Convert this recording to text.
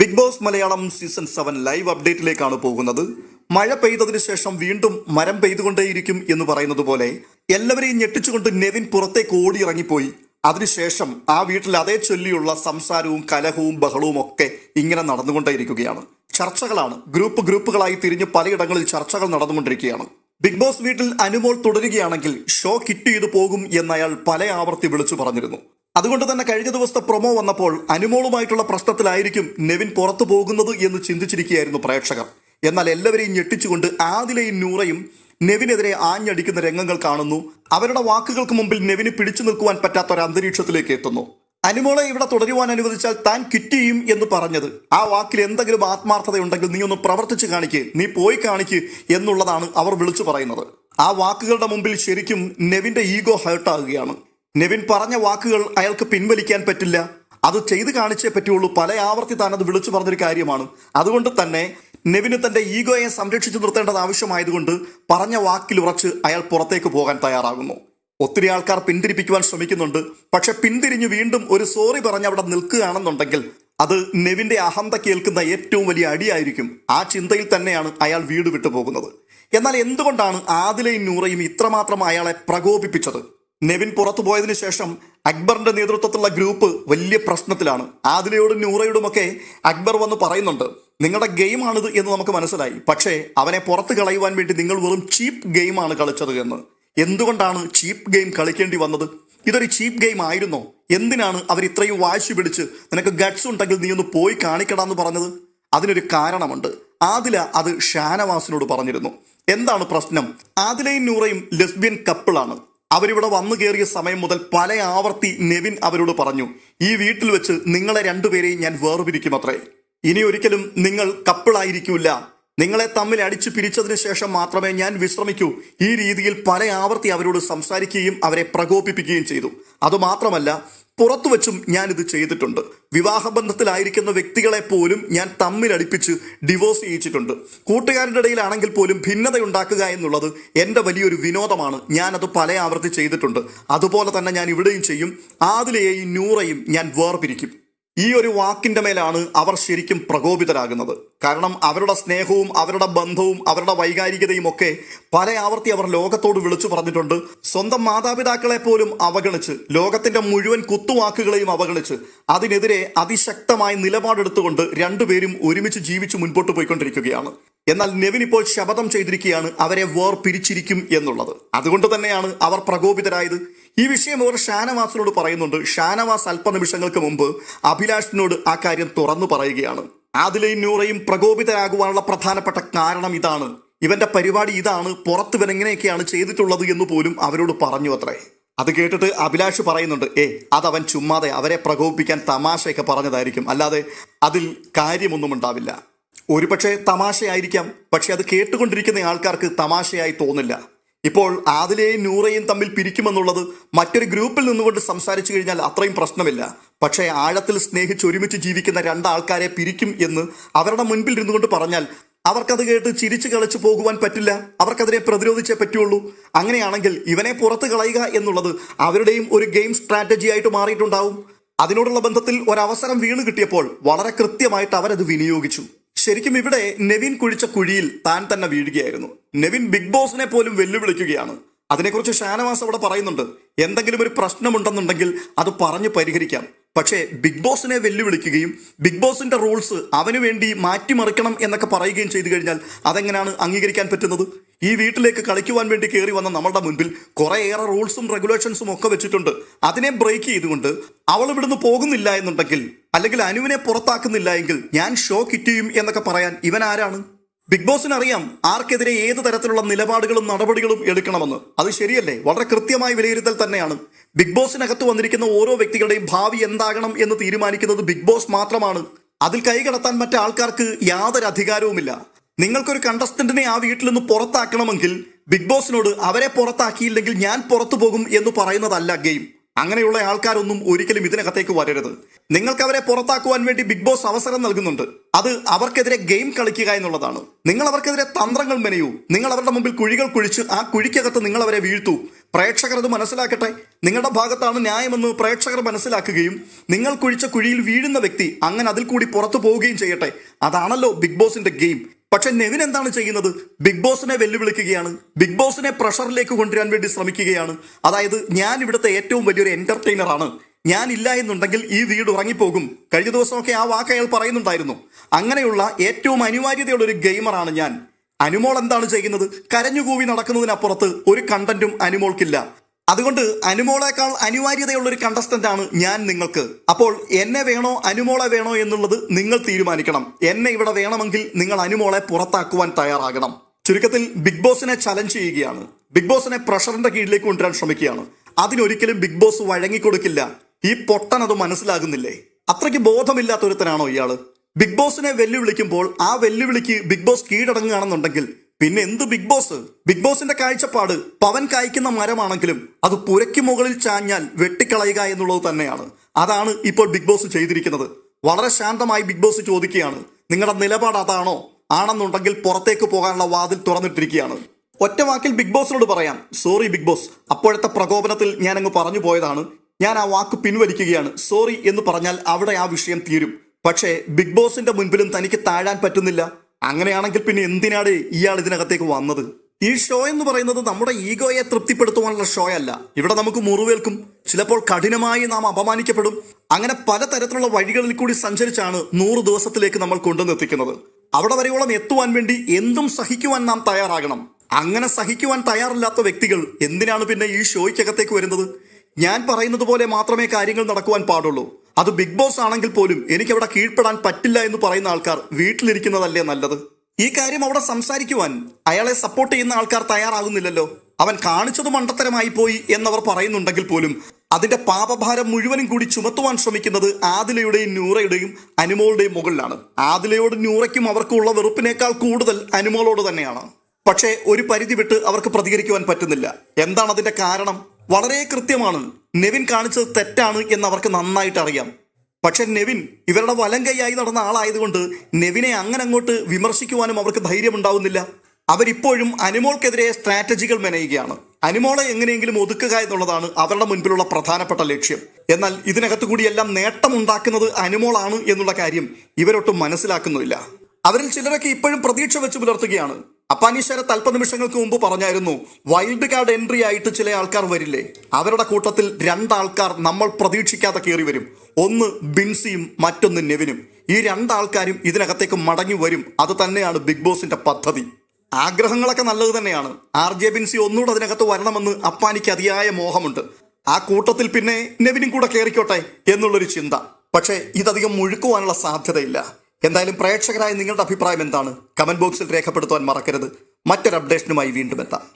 Bigg Boss Malayalam season seven live അപ്ഡേറ്റിലേക്കാണ് പോകുന്നത്. മഴ പെയ്തതിനു ശേഷം വീണ്ടും മരം പെയ്തുകൊണ്ടേയിരിക്കും എന്ന് പറയുന്നത് പോലെ എല്ലാവരെയും ഞെട്ടിച്ചുകൊണ്ട് നെവിൻ പുറത്തേക്ക് ഓടി ഇറങ്ങിപ്പോയി അതിനുശേഷം ആ വീട്ടിൽ അതേ ചൊല്ലിയുള്ള സംസാരവും കലഹവും ബഹളവും ഒക്കെ ഇങ്ങനെ നടന്നുകൊണ്ടേയിരിക്കുകയാണ്. ചർച്ചകളാണ്. ഗ്രൂപ്പ് ഗ്രൂപ്പുകളായി തിരിഞ്ഞ് പലയിടങ്ങളിൽ ചർച്ചകൾ നടന്നുകൊണ്ടിരിക്കുകയാണ്. ബിഗ് ബോസ് വീട്ടിൽ അനുമോൾ തുടരുകയാണെങ്കിൽ ഷോ കിറ്റ് ചെയ്തു പോകും എന്നയാൾ പല ആവർത്തി വിളിച്ചു പറഞ്ഞിരുന്നു. അതുകൊണ്ട് തന്നെ കഴിഞ്ഞ ദിവസത്തെ പ്രൊമോ വന്നപ്പോൾ അനുമോളുമായിട്ടുള്ള പ്രശ്നത്തിലായിരിക്കും നെവിൻ പുറത്തു പോകുന്നത് എന്ന് ചിന്തിച്ചിരിക്കുകയായിരുന്നു പ്രേക്ഷകർ. എന്നാൽ എല്ലാവരെയും ഞെട്ടിച്ചുകൊണ്ട് ആദിലയും നൂറയും നെവിനെതിരെ ആഞ്ഞടിക്കുന്ന രംഗങ്ങൾ കാണുന്നു. അവരുടെ വാക്കുകൾക്ക് മുമ്പിൽ നെവിന് പിടിച്ചു നിൽക്കുവാൻ പറ്റാത്ത ഒരു അന്തരീക്ഷത്തിലേക്ക് എത്തുന്നു. അനുമോളെ ഇവിടെ തുടരുവാൻ അനുവദിച്ചാൽ താൻ ക്വിറ്റ് ചെയ്യും എന്ന് പറഞ്ഞത്. ആ വാക്കിൽ എന്തെങ്കിലും ആത്മാർത്ഥതയുണ്ടെങ്കിൽ നീ ഒന്ന് പ്രവർത്തിച്ച് കാണിക്ക് നീ പോയി കാണിക്ക് എന്നുള്ളതാണ് അവർ വിളിച്ചു പറയുന്നത്. ആ വാക്കുകളുടെ മുമ്പിൽ ശരിക്കും നെവിന്റെ ഈഗോ ഹേർട്ടാകുകയാണ്. നെവിൻ പറഞ്ഞ വാക്കുകൾ അയാൾക്ക് പിൻവലിക്കാൻ പറ്റില്ല. അത് ചെയ്തു കാണിച്ചേ പറ്റുള്ളൂ. പല ആവർത്തി താൻ അത് വിളിച്ചു പറഞ്ഞൊരു കാര്യമാണ്. അതുകൊണ്ട് തന്നെ നെവിന് തന്റെ ഈഗോയെ സംരക്ഷിച്ചു നിർത്തേണ്ടത് ആവശ്യമായതുകൊണ്ട് പറഞ്ഞ വാക്കിൽ ഉറച്ച് അയാൾ പുറത്തേക്ക് പോകാൻ തയ്യാറാകുന്നു. ഒത്തിരി ആൾക്കാർ പിന്തിരിപ്പിക്കുവാൻ ശ്രമിക്കുന്നുണ്ട്. പക്ഷെ പിന്തിരിഞ്ഞ് വീണ്ടും ഒരു സോറി പറഞ്ഞ് അവിടെ നിൽക്കുകയാണെന്നുണ്ടെങ്കിൽ അത് നെവിന്റെ അഹന്ത കേൾക്കുന്ന ഏറ്റവും വലിയ അടിയായിരിക്കും. ആ ചിന്തയിൽ തന്നെയാണ് അയാൾ വീട് വിട്ടു പോകുന്നത്. എന്നാൽ എന്തുകൊണ്ടാണ് ആദിലയും നൂറയും ഇത്രമാത്രം അയാളെ പ്രകോപിപ്പിച്ചത്? നെവിൻ പുറത്തു പോയതിനു ശേഷം അക്ബറിന്റെ നേതൃത്വത്തിലുള്ള ഗ്രൂപ്പ് വലിയ പ്രശ്നത്തിലാണ്. ആദിലയോടും നൂറയോടുമൊക്കെ അക്ബർ വന്ന് പറയുന്നുണ്ട് നിങ്ങളുടെ ഗെയിമാണിത് എന്ന് നമുക്ക് മനസ്സിലായി. പക്ഷേ അവനെ പുറത്ത് കളയുവാൻ വേണ്ടി നിങ്ങൾ വെറും ചീപ്പ് ഗെയിമാണ് കളിച്ചത് എന്ന്. എന്തുകൊണ്ടാണ് ചീപ്പ് ഗെയിം കളിക്കേണ്ടി വന്നത്? ഇതൊരു ചീപ്പ് ഗെയിം ആയിരുന്നോ? എന്തിനാണ് അവർ ഇത്രയും വാശി പിടിച്ച് നിനക്ക് ഗട്സ് ഉണ്ടെങ്കിൽ നീ ഒന്ന് പോയി കാണിക്കടാന്ന് പറഞ്ഞത്? അതിനൊരു കാരണമുണ്ട്. ആദില അത് ഷാനവാസിനോട് പറഞ്ഞിരുന്നു. എന്താണ് പ്രശ്നം? ആദിലയും നൂറയും ലെസ്ബിയൻ കപ്പിളാണ് അവരിവിടെ വന്നു കയറിയ സമയം മുതൽ പല ആവർത്തി നെവിൻ അവരോട് പറഞ്ഞു ഈ വീട്ടിൽ വെച്ച് നിങ്ങളെ രണ്ടുപേരെയും ഞാൻ വേർപിരിക്കും അത്രേ ഇനി ഒരിക്കലും നിങ്ങൾ കപ്പിളായിരിക്കില്ല നിങ്ങളെ തമ്മിൽ അടിച്ചു പിരിച്ചതിന് ശേഷം മാത്രമേ ഞാൻ വിശ്രമിക്കൂ. ഈ രീതിയിൽ പല ആവർത്തി അവരോട് സംസാരിക്കുകയും അവരെ പ്രകോപിപ്പിക്കുകയും ചെയ്തു. അതുമാത്രമല്ല പുറത്തു വച്ചും ഞാൻ ഇത് ചെയ്തിട്ടുണ്ട്. വിവാഹബന്ധത്തിലായിരിക്കുന്ന വ്യക്തികളെ പോലും ഞാൻ തമ്മിലടിപ്പിച്ച് ഡിവോഴ്സ് ചെയ്യിച്ചിട്ടുണ്ട്. കൂട്ടുകാരുടെ ഇടയിലാണെങ്കിൽ പോലും ഭിന്നതയുണ്ടാക്കുക എന്നുള്ളത് എന്റെ വലിയൊരു വിനോദമാണ്. ഞാനത് പല ആവർത്തി ചെയ്തിട്ടുണ്ട്. അതുപോലെ തന്നെ ഞാൻ ഇവിടെയും ചെയ്യും. ആദിലയെയും നൂറയും ഞാൻ വേർപിരിക്കും. ഈ ഒരു വാക്കിന്റെ മേലാണ് അവർ ശരിക്കും പ്രകോപിതരാകുന്നത്. കാരണം അവരുടെ സ്നേഹവും അവരുടെ ബന്ധവും അവരുടെ വൈകാരികതയും ഒക്കെ പല ആവർത്തി അവർ ലോകത്തോട് വിളിച്ചു പറഞ്ഞിട്ടുണ്ട്. സ്വന്തം മാതാപിതാക്കളെ പോലും അവഗണിച്ച് ലോകത്തിന്റെ മുഴുവൻ കുത്തുവാക്കുകളെയും അവഗണിച്ച് അതിനെതിരെ അതിശക്തമായ നിലപാടെടുത്തുകൊണ്ട് രണ്ടുപേരും ഒരുമിച്ച് ജീവിച്ച് മുൻപോട്ട് പോയിക്കൊണ്ടിരിക്കുകയാണ്. എന്നാൽ നെവിൻ ഇപ്പോൾ ശപഥം ചെയ്തിരിക്കുകയാണ് അവരെ വേർ പിരിച്ചിരിക്കും എന്നുള്ളത്. അതുകൊണ്ട് തന്നെയാണ് അവർ പ്രകോപിതരായത്. ഈ വിഷയം അവർ ഷാനവാസിനോട് പറയുന്നുണ്ട്. ഷാനവാസ് അല്പനിമിഷങ്ങൾക്ക് മുമ്പ് അഭിലാഷിനോട് ആ കാര്യം തുറന്നു പറയുകയാണ്. ആദിലയും നൂറയും പ്രകോപിതരാകുവാനുള്ള പ്രധാനപ്പെട്ട കാരണം ഇതാണ്. ഇവന്റെ പരിപാടി ഇതാണ്. പുറത്ത് ഇവൻ ചെയ്തിട്ടുള്ളത് എന്ന് പോലും അവരോട് പറഞ്ഞു അത്രേ. അത് കേട്ടിട്ട് അഭിലാഷ് പറയുന്നുണ്ട് ഏ അതവൻ ചുമ്മാതെ അവരെ പ്രകോപിപ്പിക്കാൻ തമാശയൊക്കെ പറഞ്ഞതായിരിക്കും. അല്ലാതെ അതിൽ കാര്യമൊന്നും ഉണ്ടാവില്ല. ഒരുപക്ഷെ തമാശയായിരിക്കാം. പക്ഷെ അത് കേട്ടുകൊണ്ടിരിക്കുന്ന ആൾക്കാർക്ക് തമാശയായി തോന്നില്ല. ഇപ്പോൾ ആദിലയെയും നൂറയും തമ്മിൽ പിരിക്കുമെന്നുള്ളത് മറ്റൊരു ഗ്രൂപ്പിൽ നിന്നുകൊണ്ട് സംസാരിച്ചു കഴിഞ്ഞാൽ അത്രയും പ്രശ്നമില്ല. പക്ഷേ ആഴത്തിൽ സ്നേഹിച്ച് ഒരുമിച്ച് ജീവിക്കുന്ന രണ്ടാൾക്കാരെ പിരിക്കും എന്ന് അവരുടെ മുൻപിൽ ഇരുന്നുകൊണ്ട് പറഞ്ഞാൽ അവർക്കത് കേട്ട് ചിരിച്ചു കളിച്ചു പോകുവാൻ പറ്റില്ല. അവർക്കതിനെ പ്രതിരോധിച്ചേ പറ്റുള്ളൂ. അങ്ങനെയാണെങ്കിൽ ഇവനെ പുറത്ത് കളയുക എന്നുള്ളത് അവരുടെയും ഒരു ഗെയിം സ്ട്രാറ്റജി ആയിട്ട് മാറിയിട്ടുണ്ടാവും. അതിനോടുള്ള ബന്ധത്തിൽ ഒരവസരം വീണ് കിട്ടിയപ്പോൾ വളരെ കൃത്യമായിട്ട് അവരത് വിനിയോഗിച്ചു. ശരിക്കും ഇവിടെ നെവിൻ കുഴിച്ച കുഴിയിൽ താൻ തന്നെ വീഴുകയായിരുന്നു. നെവിൻ ബിഗ് ബോസിനെ പോലും വെല്ലുവിളിക്കുകയാണ്. അതിനെക്കുറിച്ച് ഷാനവാസ് അവിടെ പറയുന്നുണ്ട്. എന്തെങ്കിലും ഒരു പ്രശ്നമുണ്ടെന്നുണ്ടെങ്കിൽ അത് പറഞ്ഞ് പരിഹരിക്കാം. പക്ഷേ ബിഗ് ബോസിനെ വെല്ലുവിളിക്കുകയും ബിഗ് ബോസിന്റെ റൂൾസ് അവന് വേണ്ടി മാറ്റിമറിക്കണം എന്നൊക്കെ പറയുകയും ചെയ്തു കഴിഞ്ഞാൽ അതെങ്ങനെയാണ് അംഗീകരിക്കാൻ പറ്റുന്നത്? ഈ വീട്ടിലേക്ക് കളിക്കുവാൻ വേണ്ടി കയറി വന്ന നമ്മളുടെ മുൻപിൽ കുറേയേറെ റൂൾസും റെഗുലേഷൻസും ഒക്കെ വെച്ചിട്ടുണ്ട്. അതിനെ ബ്രേക്ക് ചെയ്തുകൊണ്ട് അവൾ ഇവിടുന്ന് പോകുന്നില്ല എന്നുണ്ടെങ്കിൽ അല്ലെങ്കിൽ അനുവിനെ പുറത്താക്കുന്നില്ല എങ്കിൽ ഞാൻ ഷോ കിറ്റ് ചെയ്യും എന്നൊക്കെ പറയാൻ ഇവൻ ആരാണ്? ബിഗ് ബോസിന് അറിയാം ആർക്കെതിരെ ഏത് തരത്തിലുള്ള നിലപാടുകളും നടപടികളും എടുക്കണമെന്ന്. അത് ശരിയല്ലേ? വളരെ കൃത്യമായ വിലയിരുത്തൽ തന്നെയാണ്. ബിഗ് ബോസിനകത്ത് വന്നിരിക്കുന്ന ഓരോ വ്യക്തികളുടെയും ഭാവി എന്താകണം എന്ന് തീരുമാനിക്കുന്നത് ബിഗ് ബോസ് മാത്രമാണ്. അതിൽ കൈകടത്താൻ മറ്റു ആൾക്കാർക്ക് യാതൊരു അധികാരവുമില്ല നിങ്ങൾക്കൊരു കണ്ടസ്റ്റന്റിനെ ആ വീട്ടിൽ നിന്ന് പുറത്താക്കണമെങ്കിൽ ബിഗ് ബോസിനോട് അവരെ പുറത്താക്കിയില്ലെങ്കിൽ ഞാൻ പുറത്തു പോകും എന്ന് പറയുന്നതല്ല ഗെയിം അങ്ങനെയുള്ള ആൾക്കാരൊന്നും ഒരിക്കലും ഇതിനകത്തേക്ക് വരരുത്. നിങ്ങൾക്ക് അവരെ പുറത്താക്കുവാൻ വേണ്ടി ബിഗ് ബോസ് അവസരം നൽകുന്നുണ്ട്. അത് അവർക്കെതിരെ ഗെയിം കളിക്കുക എന്നുള്ളതാണ്. നിങ്ങൾ അവർക്കെതിരെ തന്ത്രങ്ങൾ മെനയൂ. നിങ്ങൾ അവരുടെ മുമ്പിൽ കുഴികൾ കുഴിച്ച് ആ കുഴിക്കകത്ത് നിങ്ങൾ അവരെ വീഴ്ത്തൂ. പ്രേക്ഷകർ അത് മനസ്സിലാക്കട്ടെ. നിങ്ങളുടെ ഭാഗത്താണ് ന്യായമെന്ന് പ്രേക്ഷകർ മനസ്സിലാക്കുകയും നിങ്ങൾ കുഴിച്ച കുഴിയിൽ വീഴുന്ന വ്യക്തി അങ്ങനെ അതിൽ കൂടി പുറത്തു പോവുകയും ചെയ്യട്ടെ. അതാണല്ലോ ബിഗ് ബോസിന്റെ ഗെയിം പക്ഷെ നെവിൻ എന്താണ് ചെയ്യുന്നത്? ബിഗ് ബോസിനെ വെല്ലുവിളിക്കുകയാണ്. ബിഗ് ബോസിനെ പ്രഷറിലേക്ക് കൊണ്ടുവരാൻ വേണ്ടി ശ്രമിക്കുകയാണ്. അതായത് ഞാൻ ഇവിടുത്തെ ഏറ്റവും വലിയൊരു എന്റർടൈനർ ആണ്. ഞാൻ ഇല്ല എന്നുണ്ടെങ്കിൽ ഈ വീട് ഉറങ്ങിപ്പോകും. കഴിഞ്ഞ ദിവസമൊക്കെ ആ വാക്ക് അയാൾ പറയുന്നുണ്ടായിരുന്നു. അങ്ങനെയുള്ള ഏറ്റവും അനിവാര്യതയുള്ള ഒരു ഗെയിമറാണ് ഞാൻ. അനുമോൾ എന്താണ് ചെയ്യുന്നത്? കരഞ്ഞുകൂവി നടക്കുന്നതിനപ്പുറത്ത് ഒരു കണ്ടന്റും അനുമോൾക്കില്ല. അതുകൊണ്ട് അനുമോളേക്കാൾ അനിവാര്യതയുള്ള ഒരു കണ്ടസ്റ്റന്റ് ആണ് ഞാൻ നിങ്ങൾക്ക്. അപ്പോൾ എന്നെ വേണോ അനുമോളെ വേണോ എന്നുള്ളത് നിങ്ങൾ തീരുമാനിക്കണം. എന്നെ ഇവിടെ വേണമെങ്കിൽ നിങ്ങൾ അനുമോളെ പുറത്താക്കുവാൻ തയ്യാറാകണം. ചുരുക്കത്തിൽ ബിഗ് ബോസിനെ ചലഞ്ച് ചെയ്യുകയാണ്. ബിഗ് ബോസിനെ പ്രഷറിന്റെ കീഴിലേക്ക് കൊണ്ടുവരാൻ ശ്രമിക്കുകയാണ്. അതിനൊരിക്കലും ബിഗ് ബോസ് വഴങ്ങിക്കൊടുക്കില്ല. ഈ പൊട്ടൻ അത് മനസ്സിലാകുന്നില്ലേ? അത്രയ്ക്ക് ബോധമില്ലാത്ത ഒരുത്തനാണോ ഇയാൾ? ബിഗ് ബോസിനെ വെല്ലുവിളിക്കുമ്പോൾ ആ വെല്ലുവിളിക്ക് ബിഗ് ബോസ് കീഴടങ്ങുകയാണെന്നുണ്ടെങ്കിൽ പിന്നെ എന്ത് ബിഗ് ബോസ്? ബിഗ് ബോസിന്റെ കാഴ്ചപ്പാട് പവൻ കായ്ക്കുന്ന മരമാണെങ്കിലും അത് പുരയ്ക്ക് മുകളിൽ ചാഞ്ഞാൽ വെട്ടിക്കളയുക എന്നുള്ളത് തന്നെയാണ്. അതാണ് ഇപ്പോൾ ബിഗ് ബോസ് ചെയ്തിരിക്കുന്നത്. വളരെ ശാന്തമായി ബിഗ് ബോസ് ചോദിക്കുകയാണ്. നിങ്ങളുടെ നിലപാട് അതാണോ? ആണെന്നുണ്ടെങ്കിൽ പുറത്തേക്ക് പോകാനുള്ള വാതിൽ തുറന്നിട്ടിരിക്കുകയാണ്. ഒറ്റ വാക്കിൽ ബിഗ് ബോസിനോട് പറയാം. Sorry Bigg Boss. അപ്പോഴത്തെ പ്രകോപനത്തിൽ ഞാൻ അങ്ങ് പറഞ്ഞു പോയതാണ്. ഞാൻ ആ വാക്ക് പിൻവലിക്കുകയാണ്. സോറി എന്ന് പറഞ്ഞാൽ അവിടെ ആ വിഷയം തീരും. പക്ഷേ ബിഗ് ബോസിന്റെ മുൻപിലും തനിക്ക് താഴാൻ പറ്റുന്നില്ല. അങ്ങനെയാണെങ്കിൽ പിന്നെ എന്തിനാണ് ഇയാൾ ഇതിനകത്തേക്ക് വന്നത്? ഈ ഷോ എന്ന് പറയുന്നത് നമ്മുടെ ഈഗോയെ തൃപ്തിപ്പെടുത്തുവാനുള്ള ഷോ അല്ല. ഇവിടെ നമുക്ക് മുറിവേൽക്കും. ചിലപ്പോൾ കഠിനമായി നാം അപമാനിക്കപ്പെടും. അങ്ങനെ പലതരത്തിലുള്ള വഴികളിൽ കൂടി സഞ്ചരിച്ചാണ് നൂറ് ദിവസത്തിലേക്ക് നമ്മൾ കൊണ്ടുവന്നെത്തിക്കുന്നത് അവിടെ വരെയോളം എത്തുവാൻ വേണ്ടി എന്തും സഹിക്കുവാൻ നാം തയ്യാറാകണം. അങ്ങനെ സഹിക്കുവാൻ തയ്യാറില്ലാത്ത വ്യക്തികൾ എന്തിനാണ് പിന്നെ ഈ ഷോയ്ക്കകത്തേക്ക് വരുന്നത്? ഞാൻ പറയുന്നത് പോലെ മാത്രമേ കാര്യങ്ങൾ നടക്കുവാൻ പാടുള്ളൂ. അത് ബിഗ് ബോസ് ആണെങ്കിൽ പോലും എനിക്ക് അവിടെ കീഴ്പ്പെടാൻ പറ്റില്ല എന്ന് പറയുന്ന ആൾക്കാർ വീട്ടിലിരിക്കുന്നതല്ലേ നല്ലത്? ഈ കാര്യം അവിടെ സംസാരിക്കുവാൻ അയാളെ സപ്പോർട്ട് ചെയ്യുന്ന ആൾക്കാർ തയ്യാറാകുന്നില്ലല്ലോ. അവൻ കാണിച്ചത് മണ്ടത്തരമായി പോയി എന്നവർ പറയുന്നുണ്ടെങ്കിൽ പോലും അതിന്റെ പാപഭാരം മുഴുവനും കൂടി ചുമത്തുവാൻ ശ്രമിക്കുന്നത് ആദിലയുടെയും നൂറയുടെയും അനുമോളുടെയും മുകളിലാണ്. ആദിലയോട് നൂറയ്ക്കും അവർക്കുള്ള വെറുപ്പിനേക്കാൾ കൂടുതൽ അനുമോളോട് തന്നെയാണ്. പക്ഷേ ഒരു പരിധി വിട്ട് അവർക്ക് പ്രതികരിക്കുവാൻ പറ്റുന്നില്ല. എന്താണ് അതിന്റെ കാരണം? വളരെ കൃത്യമാണ്. നെവിൻ കാണിച്ചത് തെറ്റാണ് എന്ന് അവർക്ക് നന്നായിട്ട് അറിയാം. പക്ഷെ നെവിൻ ഇവരുടെ വലം കൈയായി നടന്ന ആളായതുകൊണ്ട് നെവിനെ അങ്ങനെ അങ്ങോട്ട് വിമർശിക്കുവാനും അവർക്ക് ധൈര്യമുണ്ടാവുന്നില്ല. അവരിപ്പോഴും അനുമോൾക്കെതിരെ സ്ട്രാറ്റജികൾ മെനയുകയാണ്. അനുമോളെ എങ്ങനെയെങ്കിലും ഒതുക്കുക എന്നുള്ളതാണ് അവരുടെ മുൻപിലുള്ള പ്രധാനപ്പെട്ട ലക്ഷ്യം. എന്നാൽ ഇതിനകത്തു കൂടിയെല്ലാം നേട്ടമുണ്ടാക്കുന്നത് അനുമോളാണ് എന്നുള്ള കാര്യം ഇവരൊട്ടും മനസ്സിലാക്കുന്നില്ല. അവരിൽ ചിലരൊക്കെ ഇപ്പോഴും പ്രതീക്ഷ വെച്ച് പുലർത്തുകയാണ്. അപ്പാനീശ്വരത്ത് അല്പനിമിഷങ്ങൾക്ക് മുമ്പ് പറഞ്ഞായിരുന്നു വൈൽഡ് കാർഡ് എൻട്രി ആയിട്ട് ചില ആൾക്കാർ വരില്ലേ? അവരുടെ കൂട്ടത്തിൽ രണ്ടാൾക്കാർ നമ്മൾ പ്രതീക്ഷിക്കാതെ കയറി വരും. ഒന്ന് ബിൻസിയും മറ്റൊന്ന് നെവിനും. ഈ രണ്ടാൾക്കാരും ഇതിനകത്തേക്ക് മടങ്ങി വരും. അത് തന്നെയാണ് ബിഗ് ബോസിന്റെ പദ്ധതി. ആഗ്രഹങ്ങളൊക്കെ നല്ലത് തന്നെയാണ്. ആർ ജെ ബിൻസി ഒന്നുകൂടെ അതിനകത്ത് വരണമെന്ന് അപ്പാനിക്ക് അതിയായ മോഹമുണ്ട്. ആ കൂട്ടത്തിൽ പിന്നെ നെവിനും കൂടെ കയറിക്കോട്ടെ എന്നുള്ളൊരു ചിന്ത. പക്ഷേ ഇതധികം മുഴുക്കുവാനുള്ള സാധ്യതയില്ല. എന്തായാലും പ്രേക്ഷകരായ നിങ്ങളുടെ അഭിപ്രായം എന്താണ്? കമന്റ് ബോക്സിൽ രേഖപ്പെടുത്തുവാൻ മറക്കരുത്. മറ്റൊരു അപ്ഡേഷനുമായി വീണ്ടും എത്താം.